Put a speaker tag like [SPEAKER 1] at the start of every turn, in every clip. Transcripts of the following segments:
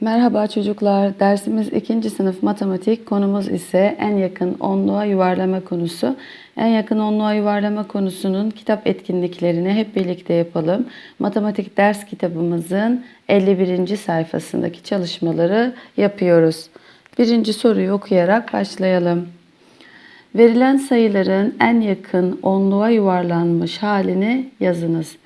[SPEAKER 1] Merhaba çocuklar. Dersimiz 2. sınıf matematik. Konumuz ise en yakın onluğa yuvarlama konusu. En yakın onluğa yuvarlama konusunun kitap etkinliklerini hep birlikte yapalım. Matematik ders kitabımızın 51. sayfasındaki çalışmaları yapıyoruz. Birinci soruyu okuyarak başlayalım. Verilen sayıların en yakın onluğa yuvarlanmış halini yazınız.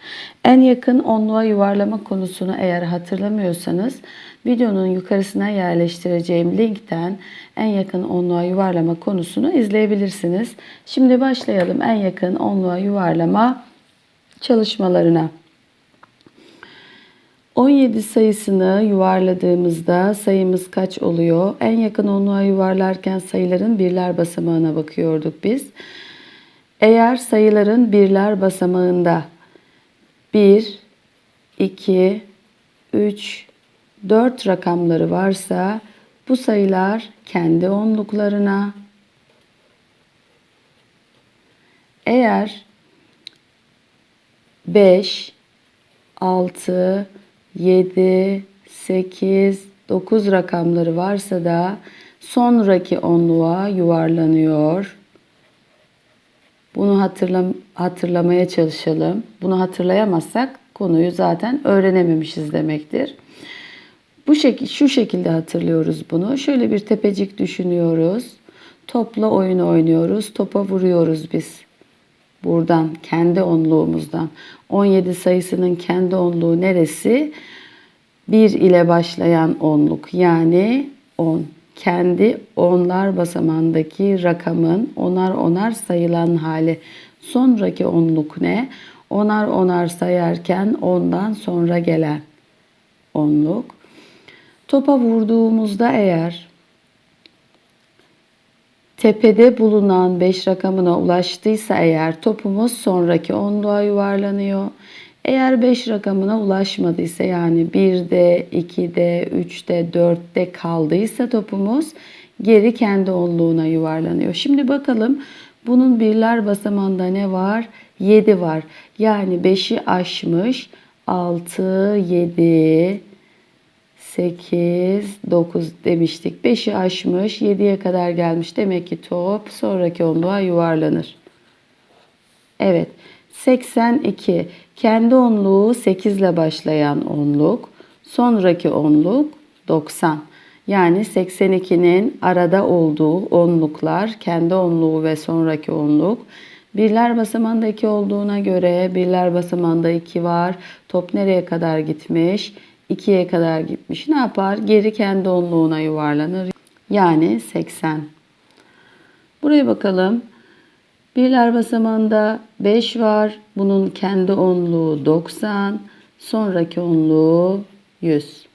[SPEAKER 1] En yakın onluğa yuvarlama konusunu eğer hatırlamıyorsanız videonun yukarısına yerleştireceğim linkten en yakın onluğa yuvarlama konusunu izleyebilirsiniz. Şimdi başlayalım en yakın onluğa yuvarlama çalışmalarına. 17 sayısını yuvarladığımızda sayımız kaç oluyor? En yakın onluğa yuvarlarken sayıların birler basamağına bakıyorduk biz. Eğer sayıların birler basamağında 1, 2, 3, 4 rakamları varsa bu sayılar kendi onluklarına eğer 5, 6, 7, 8, 9 rakamları varsa da sonraki onluğa yuvarlanıyor. Bunu hatırlam hatırlamaya çalışalım. Bunu hatırlayamazsak konuyu zaten öğrenememişiz demektir. Bu şekil şu şekilde hatırlıyoruz bunu. Şöyle bir tepecik düşünüyoruz. Topla oyun oynuyoruz. Topa vuruyoruz biz. Buradan kendi onluğumuzdan. 17 sayısının kendi onluğu neresi? 1 ile başlayan onluk yani 10. Kendi onlar basamağındaki rakamın onar onar sayılan hali. Sonraki onluk ne? Onar onar sayarken ondan sonra gelen onluk. Topa vurduğumuzda eğer tepede bulunan 5 rakamına ulaştıysa eğer topumuz sonraki onluğa yuvarlanıyor. Eğer 5 rakamına ulaşmadıysa yani 1'de, 2'de, 3'te, 4'te kaldıysa topumuz geri kendi onluğuna yuvarlanıyor. Şimdi bakalım bunun birler basamağında ne var? 7 var. Yani 5'i aşmış. 6, 7, 8, 9 demiştik. 5'i aşmış, 7'ye kadar gelmiş. Demek ki top sonraki onluğa yuvarlanır. Evet. 82. Kendi onluğu 8 ile başlayan onluk. Sonraki onluk 90. Yani 82'nin arada olduğu onluklar, kendi onluğu ve sonraki onluk. Birler basamağındaki olduğuna göre birler basamağında 2 var. Top nereye kadar gitmiş? 2'ye kadar gitmiş. Ne yapar? Geri kendi onluğuna yuvarlanır. Yani 80. Buraya bakalım. Birler basamağında 5 var. Bunun kendi onluğu 90. Sonraki onluğu 100.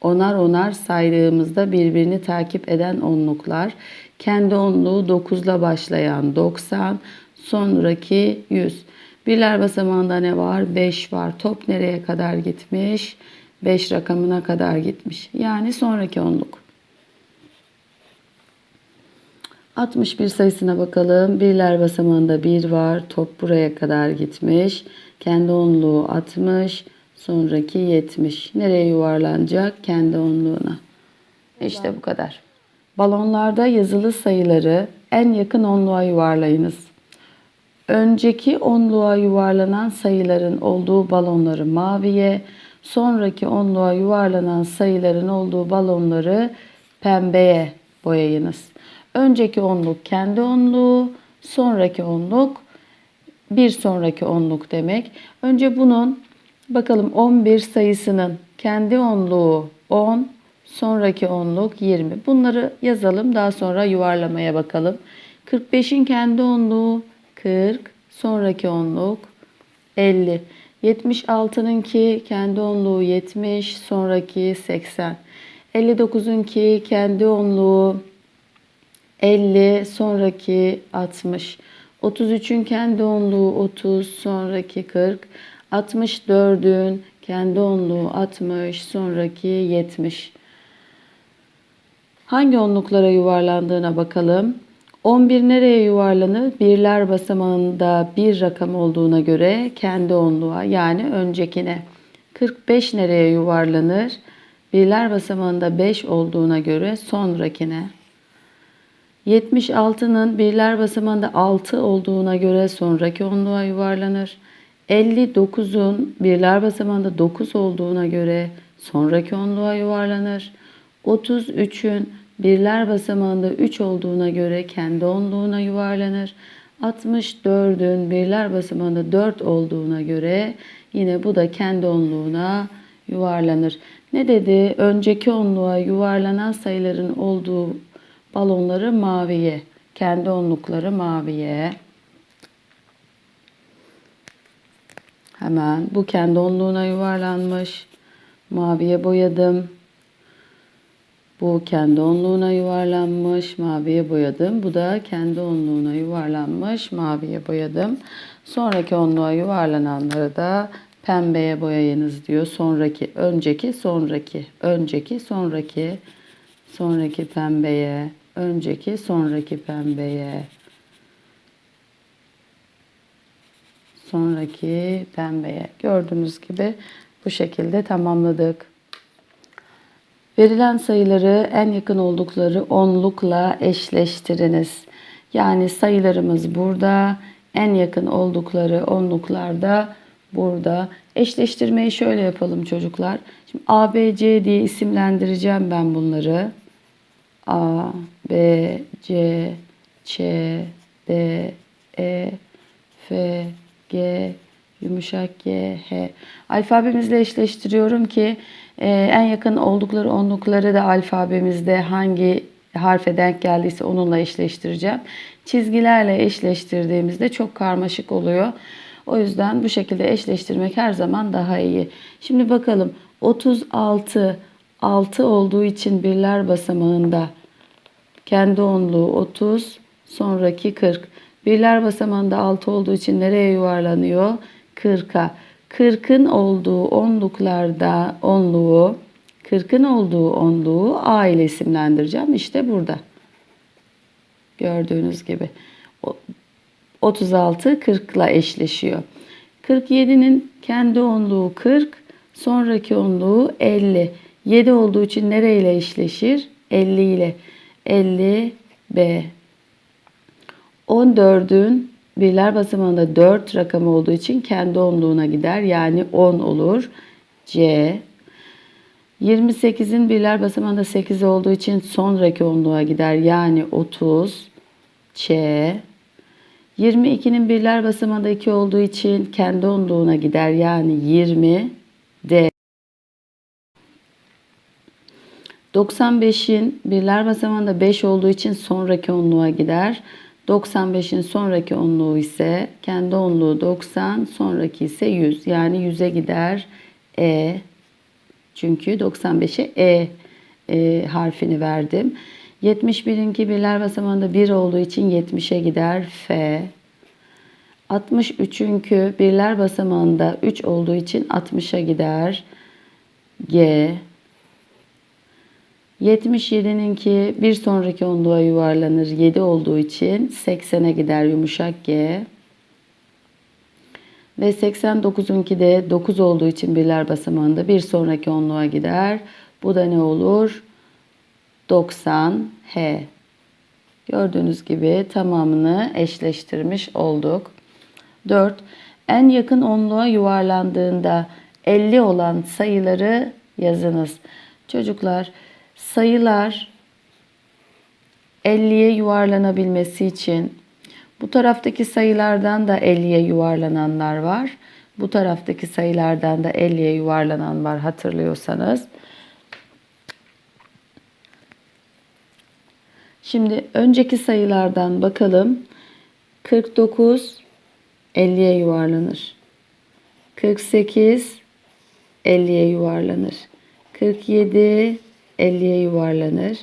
[SPEAKER 1] Onar onar saydığımızda birbirini takip eden onluklar. Kendi onluğu 9 ile başlayan 90. Sonraki 100. Birler basamağında ne var? 5 var. Top nereye kadar gitmiş? 5 rakamına kadar gitmiş. Yani sonraki onluk. 61 sayısına bakalım. Birler basamağında 1 var. Top buraya kadar gitmiş. Kendi onluğu 60. Sonraki 70. Nereye yuvarlanacak? Kendi onluğuna. İşte bu kadar. Balonlarda yazılı sayıları en yakın onluğa yuvarlayınız. Önceki onluğa yuvarlanan sayıların olduğu balonları maviye, sonraki onluğa yuvarlanan sayıların olduğu balonları pembeye boyayınız. Önceki onluk kendi onluğu, sonraki onluk bir sonraki onluk demek. Önce bunun bakalım 11 sayısının kendi onluğu 10, sonraki onluk 20. Bunları yazalım daha sonra yuvarlamaya bakalım. 45'in kendi onluğu 40, sonraki onluk 50. 76'nınki kendi onluğu 70, sonraki 80. 59'unki kendi onluğu 50, sonraki 60. 33'ün kendi onluğu 30, sonraki 40. 64'ün kendi onluğu 60, sonraki 70. Hangi onluklara yuvarlandığına bakalım. 11 nereye yuvarlanır? Birler basamağında bir rakam olduğuna göre kendi onluğa yani öncekine. 45 nereye yuvarlanır? birler basamağında 5 olduğuna göre sonrakine 76'nın birler basamağında 6 olduğuna göre sonraki onluğa yuvarlanır. 59'un birler basamağında 9 olduğuna göre sonraki onluğa yuvarlanır. 33'ün birler basamağında 3 olduğuna göre kendi onluğuna yuvarlanır. 64'ün birler basamağında 4 olduğuna göre yine bu da kendi onluğuna yuvarlanır. Ne dedi? Önceki onluğa yuvarlanan sayıların olduğu balonları maviye, kendi onlukları maviye. Hemen bu kendi onluğuna yuvarlanmış. Maviye boyadım. Bu kendi onluğuna yuvarlanmış. Maviye boyadım. Bu da kendi onluğuna yuvarlanmış. Maviye boyadım. Sonraki onluğa yuvarlananları da pembeye boyayınız diyor. Sonraki, önceki, sonraki, önceki, sonraki, sonraki pembeye, önceki, sonraki pembeye. Sonraki pembeye. Gördüğünüz gibi bu şekilde tamamladık. Verilen sayıları en yakın oldukları onlukla eşleştiriniz. Yani sayılarımız burada, en yakın oldukları onluklarda burada. Eşleştirmeyi şöyle yapalım çocuklar. Şimdi A, B, C diye isimlendireceğim ben bunları. A, B, C, Ç, D, E, F, G, yumuşak G, H. Alfabemizle eşleştiriyorum ki e, en yakın oldukları onlukları da alfabemizde hangi harfe denk geldiyse onunla eşleştireceğim. Çizgilerle eşleştirdiğimizde çok karmaşık oluyor. O yüzden bu şekilde eşleştirmek her zaman daha iyi. Şimdi bakalım 36 6 olduğu için birler basamağında kendi onluğu 30 sonraki 40. Birler basamağında 6 olduğu için nereye yuvarlanıyor? 40'a. 40'ın olduğu onluklarda onluğu 40'ın olduğu onluğu A ile isimlendireceğim. İşte burada. Gördüğünüz gibi. 36 40 ile eşleşiyor. 47'nin kendi onluğu 40, sonraki onluğu 50. 7 olduğu için nereyle eşleşir? 50 ile. 50 B. 14'ün birler basamağında 4 rakamı olduğu için kendi onluğuna gider. Yani 10 olur. C. 28'in birler basamağında 8 olduğu için sonraki onluğa gider. Yani 30. Ç. 22'nin birler basamağında 2 olduğu için kendi onluğuna gider. Yani 20. D. 95'in birler basamağında 5 olduğu için sonraki onluğa gider. 95'in sonraki onluğu ise kendi onluğu 90, sonraki ise 100. Yani 100'e gider E. Çünkü 95'e E, e harfini verdim. 71'inki birler basamağında 1 olduğu için 70'e gider F. 63'ünkü birler basamağında 3 olduğu için 60'a gider G. 77'ninki bir sonraki onluğa yuvarlanır 7 olduğu için 80'e gider yumuşak G. Ve 89'unki de 9 olduğu için birler basamağında bir sonraki onluğa gider. Bu da ne olur? 90 H. Gördüğünüz gibi tamamını eşleştirmiş olduk. 4. En yakın onluğa yuvarlandığında 50 olan sayıları yazınız. Çocuklar sayılar 50'ye yuvarlanabilmesi için bu taraftaki sayılardan da 50'ye yuvarlananlar var. Bu taraftaki sayılardan da 50'ye yuvarlanan var hatırlıyorsanız. Şimdi önceki sayılardan bakalım. 49 50'ye yuvarlanır. 48 50'ye yuvarlanır. 47 50'ye yuvarlanır.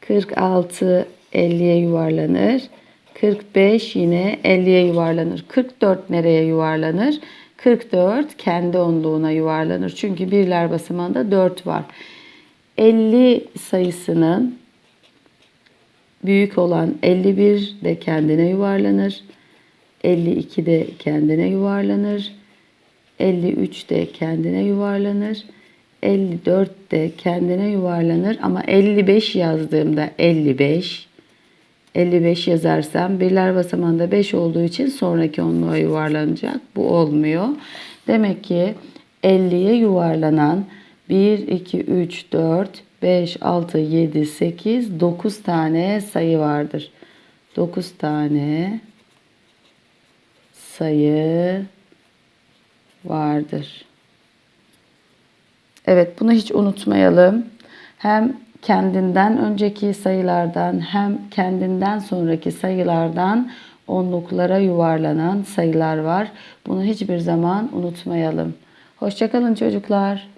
[SPEAKER 1] 46 50'ye yuvarlanır. 45 yine 50'ye yuvarlanır. 44 nereye yuvarlanır? 44 kendi onluğuna yuvarlanır. Çünkü birler basamağında 4 var. 50 sayısının büyük olan 51 de kendine yuvarlanır. 52 de kendine yuvarlanır. 53 de kendine yuvarlanır. 54 de kendine yuvarlanır ama 55 yazdığımda 55 55 yazarsam birler basamağında 5 olduğu için sonraki onluğa yuvarlanacak. Bu olmuyor. Demek ki 50'ye yuvarlanan 1, 2, 3, 4, 5, 6, 7, 8, 9 tane sayı vardır. 9 tane sayı vardır. Evet bunu hiç unutmayalım. Hem kendinden önceki sayılardan hem kendinden sonraki sayılardan onluklara yuvarlanan sayılar var. Bunu hiçbir zaman unutmayalım. Hoşçakalın çocuklar.